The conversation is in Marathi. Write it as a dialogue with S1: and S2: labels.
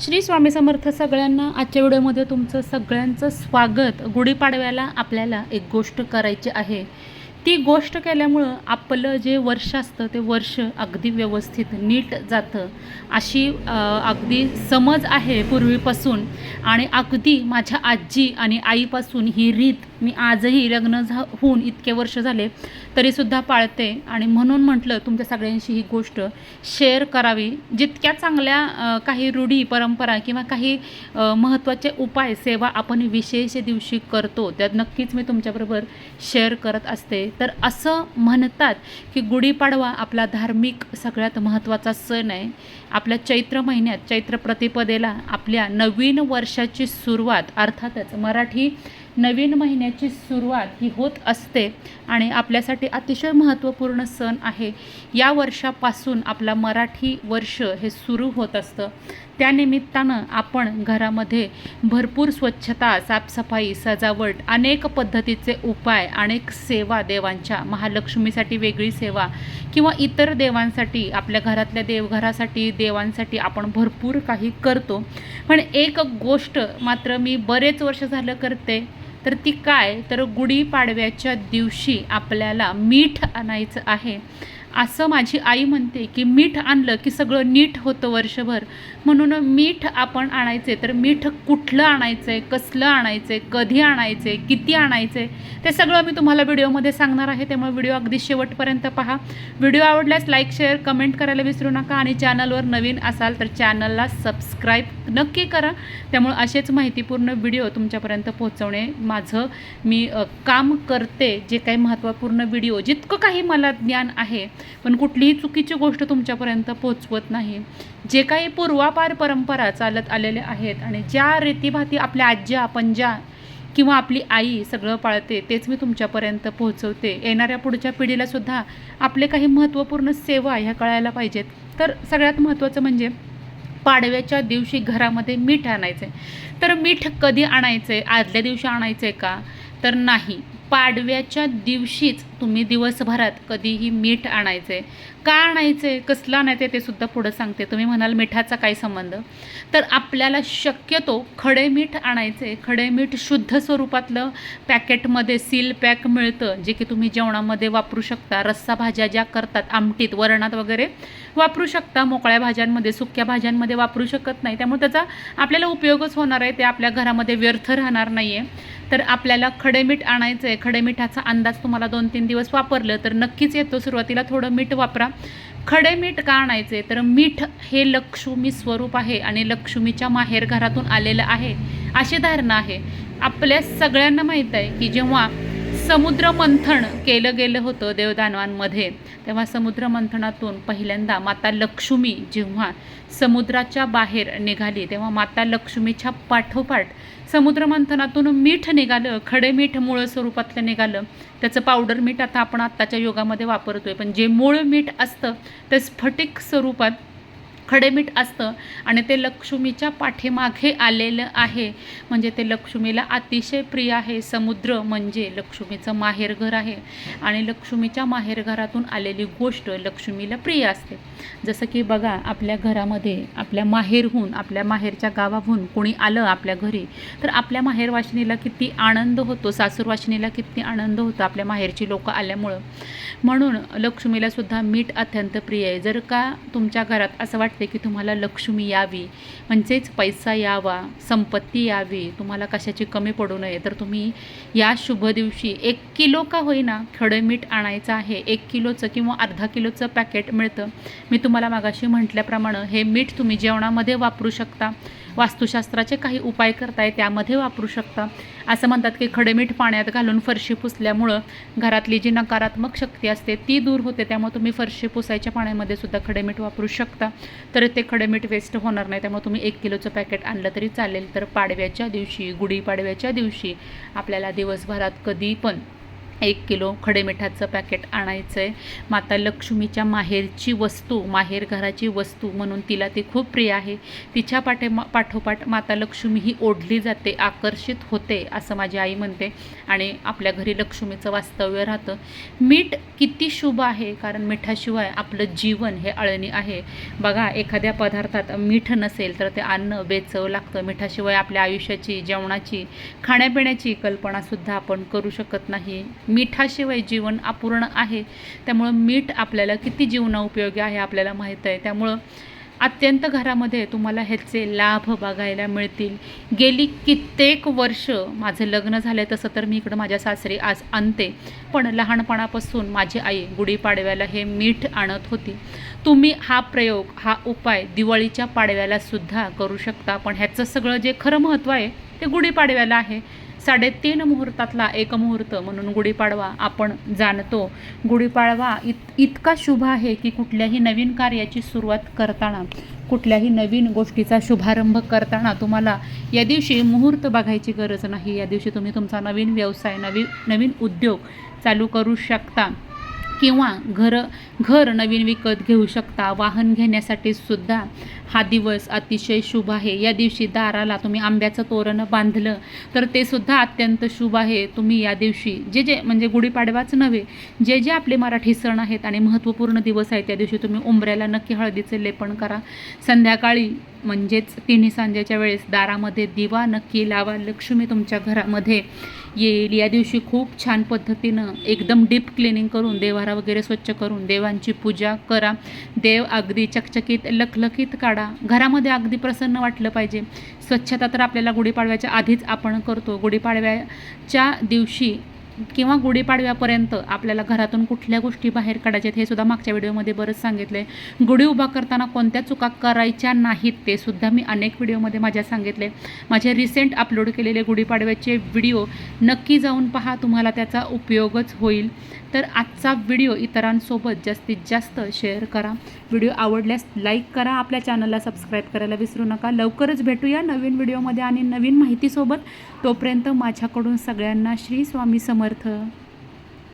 S1: श्री स्वामी समर्थ सगळ्यांना आजच्या व्हिडिओमध्ये तुमचं सगळ्यांचं स्वागत. गुढीपाडव्याला आपल्याला एक गोष्ट करायची आहे. ती गोष्ट केल्यामुळं आपलं जे वर्ष असतं ते वर्ष अगदी व्यवस्थित नीट जातं. अशी अगदी समज आहे पूर्वीपासून. आणि अगदी माझ्या आजी आणि आईपासून ही रीत मी आजही लग्न झा होऊन इतके वर्ष झाले तरीसुद्धा पाळते. आणि म्हणून म्हटलं तुमच्या सगळ्यांशी ही गोष्ट शेअर करावी. जितक्या चांगल्या काही रूढी परंपरा किंवा काही महत्त्वाचे उपाय सेवा आपण विशेष दिवशी करतो त्यात नक्कीच मी तुमच्याबरोबर शेअर करत असते. तर असं म्हणतात की गुढीपाडवा आपला धार्मिक सगळ्यात महत्त्वाचा सण आहे. आपल्या चैत्र महिन्यात चैत्र प्रतिपदेला आपल्या नवीन वर्षाची सुरुवात अर्थातच मराठी नवीन महिन्याची सुरुवात ही होत असते आणि आपल्यासाठी अतिशय महत्त्वपूर्ण सण आहे. या वर्षापासून आपला मराठी वर्ष हे सुरू होत असतं. त्यानिमित्तानं आपण घरामध्ये भरपूर स्वच्छता साफसफाई सजावट अनेक पद्धतीचे उपाय अनेक सेवा देवांच्या महालक्ष्मीसाठी वेगळी सेवा किंवा इतर देवांसाठी आपल्या घरातल्या देवघरासाठी देवांसाठी आपण भरपूर काही करतो. पण एक गोष्ट मात्र मी बरेच वर्ष झालं करते तर ती काय? तर गुढीपाडव्याच्या दिवशी आपल्याला मीठ आणायचं आहे. असं माझी आई म्हणते की मीठ आणलं की सगळं नीट होतं वर्षभर. म्हणून मीठ आपण आणायचे तर मीठ कुठलं आणायचं आहे कसलं आणायचं आहे कधी आणायचं आहे किती आणायचं आहे ते सगळं मी तुम्हाला व्हिडिओमध्ये सांगणार आहे. त्यामुळे व्हिडिओ अगदी शेवटपर्यंत पहा. व्हिडिओ आवडल्यास लाईक शेअर कमेंट करायला विसरू नका आणि चॅनलवर नवीन असाल तर चॅनलला सबस्क्राईब नक्की करा. त्यामुळे असेच माहितीपूर्ण व्हिडिओ तुमच्यापर्यंत पोहोचवणे माझं. मी काम करते जे काही महत्त्वपूर्ण व्हिडिओ जितकं काही मला ज्ञान आहे पण कुठलीही चुकीची गोष्ट तुमच्यापर्यंत पोचवत नाही. जे काही पूर्वापार परंपरा चालत आलेल्या आहेत आणि ज्या रीतीभाती आपल्या आज्या पंजा किंवा आपली आई सगळं पाळते तेच मी तुमच्यापर्यंत पोहोचवते. येणाऱ्या पुढच्या पिढीला सुद्धा आपले काही महत्त्वपूर्ण सेवा ह्या कळायला पाहिजेत. तर सगळ्यात महत्त्वाचं म्हणजे पाडव्याच्या दिवशी घरामध्ये मीठ आणायचं आहे तर मीठ कधी आणायचं आहे आदल्या दिवशी आणायचं आहे का? तर नाही. पाडव्याच्या दिवशीच तुम्ही दिवसभरात कधीही मीठ आणायचं. आहे का आणायचं? आहे कसलं आणायचं आहे ते सुद्धा पुढं सांगते. तुम्ही म्हणाल मिठाचा काय संबंध. तर आपल्याला शक्यतो खडे मीठ आणायचं. आहे खडे मीठ शुद्ध स्वरूपातलं पॅकेटमध्ये सील पॅक मिळतं जे की तुम्ही जेवणामध्ये वापरू शकता. रस्सा भाज्या ज्या करतात आमटीत वरणात वगैरे वापरू शकता. मोकळ्या भाज्यांमध्ये सुक्या भाज्यांमध्ये वापरू शकत नाही. त्यामुळे त्याचा आपल्याला उपयोगच होणार आहे. ते आपल्या घरामध्ये व्यर्थ राहणार नाही आहे तर आपल्याला खडे मीठ आणायचं आहे खडे मिठाचा अंदाज तुम्हाला दोन तीन दिवस वापरलं तर नक्कीच येतो. सुरुवातीला थोडं मीठ वापरा. खडे मीठ का आणायचे? तर मीठ हे लक्ष्मी स्वरूप आहे आणि लक्ष्मीच्या माहेर घरातून आलेलं आहे. अशी धारणा आहे. आपल्या सगळ्यांना माहीत आहे की जेव्हा समुद्र मंथन केलं गेलं होतं देवदानवांमध्ये. तेव्हा समुद्र मंथनातून पहिल्यांदा माता लक्ष्मी जेव्हा समुद्राच्या बाहेर निघाली तेव्हा माता लक्ष्मीच्या पाठोपाठ समुद्र मंथनातून मीठ निघालं खडे मीठ मूळ स्वरूपातलं निघालं. त्याचं पावडर मीठ आता आपण आत्ताच्या युगामध्ये आहे पण जे मूळ मीठ असतं ते स्फटिक स्वरूपात खडे मीठ असतं आणि ते लक्ष्मीच्या पाठीमागे आलेलं आहे. म्हणजे ते लक्ष्मीला अतिशय प्रिय आहे. समुद्र म्हणजे लक्ष्मीचं माहेरघर आहे. आणि लक्ष्मीच्या माहेरघरातून आलेली गोष्ट लक्ष्मीला प्रिय असते. जसं की बघा आपल्या घरामध्ये आपल्या माहेरहून आपल्या माहेरच्या गावाहून कोणी आलं आपल्या घरी तर आपल्या माहेर वाशिनीला किती आनंद होतो सासूरवाशिनीला किती आनंद होतो आपल्या माहेरची लोकं आल्यामुळं. म्हणून लक्ष्मीलासुद्धा मीठ अत्यंत प्रिय आहे. जर का तुमच्या घरात असं वाटतं की तुम्हाला लक्ष्मी यावी म्हणजेच पैसा यावा संपत्ती यावी तुम्हाला कशाची कमी पडू नये तर तुम्ही या शुभ दिवशी एक किलो का होईना खडे मीठ आणायचं आहे एक किलोचं किंवा अर्धा किलोचं पॅकेट मिळतं. मी तुम्हाला मागाशी म्हटल्याप्रमाणे हे मीठ तुम्ही जेवणामध्ये वापरू शकता. वास्तुशास्त्राचे काही उपाय करताय त्यामध्ये वापरू शकता. असं म्हणतात की खडेमीठ पाण्यात घालून फरशी पुसल्यामुळं घरातली जी नकारात्मक शक्ती असते ती दूर होते. त्यामुळे तुम्ही फरशी पुसायच्या पाण्यामध्ये सुद्धा खडेमीठ वापरू शकता. तर ते खडेमीठ वेस्ट होणार नाही. त्यामुळे तुम्ही एक किलोचं पॅकेट आणलं तरी चालेल. तर पाडव्याच्या दिवशी गुढीपाडव्याच्या दिवशी आपल्याला दिवसभरात कधी पण एक किलो खडेमिठाचं पॅकेट आणायचं आहे माता लक्ष्मीच्या माहेरची वस्तू माहेर घराची वस्तू म्हणून तिला ती खूप प्रिय आहे. तिच्या पाठे पाठोपाठ माता लक्ष्मी ही ओढली जाते आकर्षित होते असं माझी आई म्हणते. आणि आपल्या घरी लक्ष्मीचं वास्तव्य राहतं. मीठ किती शुभ आहे कारण मिठाशिवाय आपलं जीवन हे अळणी आहे. बघा एखाद्या पदार्थात मीठ नसेल तर ते अन्न बेचव लागतं. मिठाशिवाय आपल्या आयुष्याची जेवणाची खाण्यापिण्याची कल्पनासुद्धा आपण करू शकत नाही. मिठाशिवाय जीवन अपूर्ण आहे. त्यामुळं मीठ आपल्याला किती जीवना उपयोगी आहे आपल्याला माहीत आहे. त्यामुळं अत्यंत घरामध्ये तुम्हाला ह्याचे लाभ बघायला मिळतील. गेली कित्येक वर्ष माझं लग्न झालं तसं तर मी इकडं माझ्या सासरी आज आणते. पण लहानपणापासून माझी आई गुढीपाडव्याला हे मीठ आणत होती. तुम्ही हा प्रयोग हा उपाय दिवाळीच्या पाडव्यालासुद्धा करू शकता. पण ह्याचं सगळं जे खरं महत्त्व आहे ते गुढीपाडव्याला आहे. साडेतीन मुहूर्तातला एक मुहूर्त म्हणून गुढीपाडवा आपण जाणतो. गुढीपाडवा इत इतका शुभ आहे की कुठल्याही नवीन कार्याची सुरुवात करताना कुठल्याही नवीन गोष्टीचा शुभारंभ करताना तुम्हाला या दिवशी मुहूर्त बघायची गरज नाही. या दिवशी तुम्ही तुमचा नवीन व्यवसाय नवीन नवीन उद्योग चालू करू शकता किंवा घर घर नवीन विकत घेऊ शकता. वाहन घेण्यासाठी सुद्धा हा दिवस अतिशय शुभ आहे. या दिवशी दाराला तुम्ही आंब्याचं तोरण बांधलं तर ते सुद्धा अत्यंत शुभ आहे. तुम्ही या दिवशी जे जे म्हणजे गुढीपाडवाच नव्हे जे जे आपले मराठी सण आहेत आणि महत्त्वपूर्ण दिवस आहेत त्या दिवशी तुम्ही उंबऱ्याला नक्की हळदीचे लेपन करा. संध्याकाळी म्हणजेच तिन्ही सांजेच्या वेळेस दारामध्ये दिवा नक्की लावा. लक्ष्मी तुमच्या घरामध्ये येईल. या दिवशी खूप छान पद्धतीनं एकदम डीप क्लिनिंग करून देवारा वगैरे स्वच्छ करून देवांची पूजा करा. देव अगदी चकचकीत लखलखीत काढा. घरामध्ये अगदी प्रसन्न वाटलं पाहिजे. स्वच्छता तर आपल्याला गुढीपाडव्याच्या आधीच आपण करतो. गुढीपाडव्याच्या दिवशी किंवा गुढीपाडव्यापर्यंत आपल्याला घरातून कुठल्या गोष्टी बाहेर काढायच्या आहेत हे सुद्धा मागच्या व्हिडिओमध्ये बरंच सांगितलं आहे गुढी उभा करताना कोणत्या चुका करायच्या नाहीत ते सुद्धा मी अनेक व्हिडिओमध्ये माझ्या सांगितले माझे रिसेंट अपलोड केलेले गुढीपाडव्याचे व्हिडिओ नक्की जाऊन पहा तुम्हाला त्याचा उपयोगच होईल. तर आजचा व्हिडिओ इतरांसोबत जास्तीत जास्त शेअर करा. व्हिडिओ आवडल्यास लाईक करा. आपल्या चॅनलला सबस्क्राईब करायला विसरू नका. लवकरच भेटूया नवीन व्हिडिओमध्ये आणि नवीन माहितीसोबत. तोपर्यंत माझ्याकडून सगळ्यांना श्री स्वामी समर्थ.